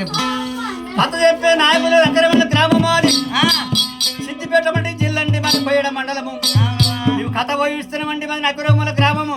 చెప్పు అత్త చెప్పే నాయకులు రంగరమల్ల గ్రామం అది. సిద్దిపేట మండి జిల్లండి మాది పోయడం మండలము. కథ పోయిస్తున్నామండి మాది నగరమూల గ్రామము.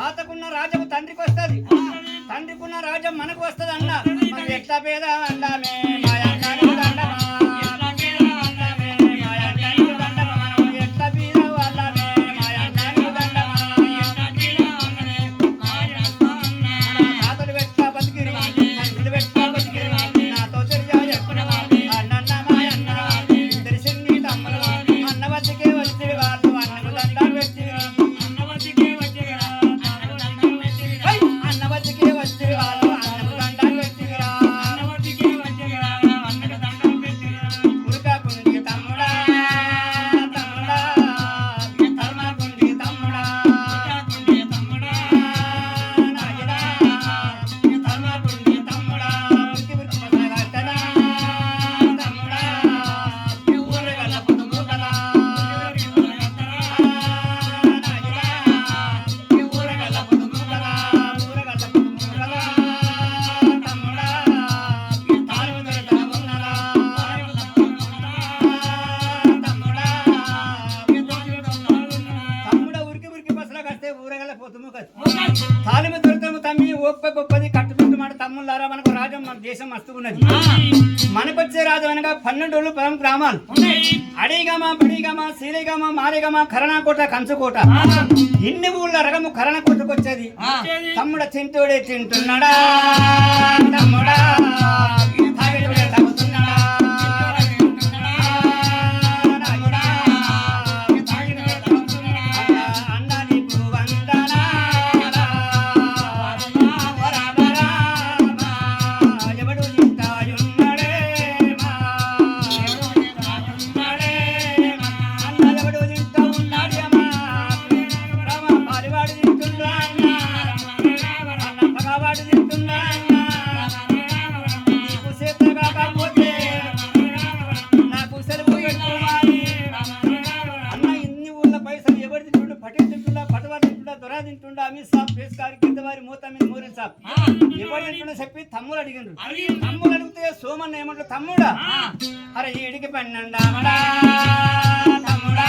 తాతకున్న రాజం తండ్రికి వస్తుంది. తండ్రికున్న రాజం మనకు వస్తుంది అన్న ఎట్లా పేద అన్నామే తాలిమ దొరకము తమ్మి ఓప్ప గొప్పది కట్టుబెట్టుమాట తమ్ముళ్ళారా? మనకు రాజం మన దేశం మస్తున్నది మనకొచ్చే రాజు అనగా పన్నెండు రోజులు పదం గ్రామాలు. అడిగమా పడిగమా సీలిగమా మారిగమా కరణకోట కంచుకోట. ఇన్ని ఊళ్ళ రగము కరణకోటకు వచ్చేది తమ్ముడ చింతుడే తింటున్నాడా? తమ్ముడా? వారి మూత మీద మూరిన సాబ్ ఎవరు ఇంట్లో చెప్పి తమ్ముడు అడిగిండ్రు తమ్ముడు అడిగితే సోమన్న ఏమంటారు తమ్ముడా? అరే ఈడికి పన్నెండా తమ్ముడా?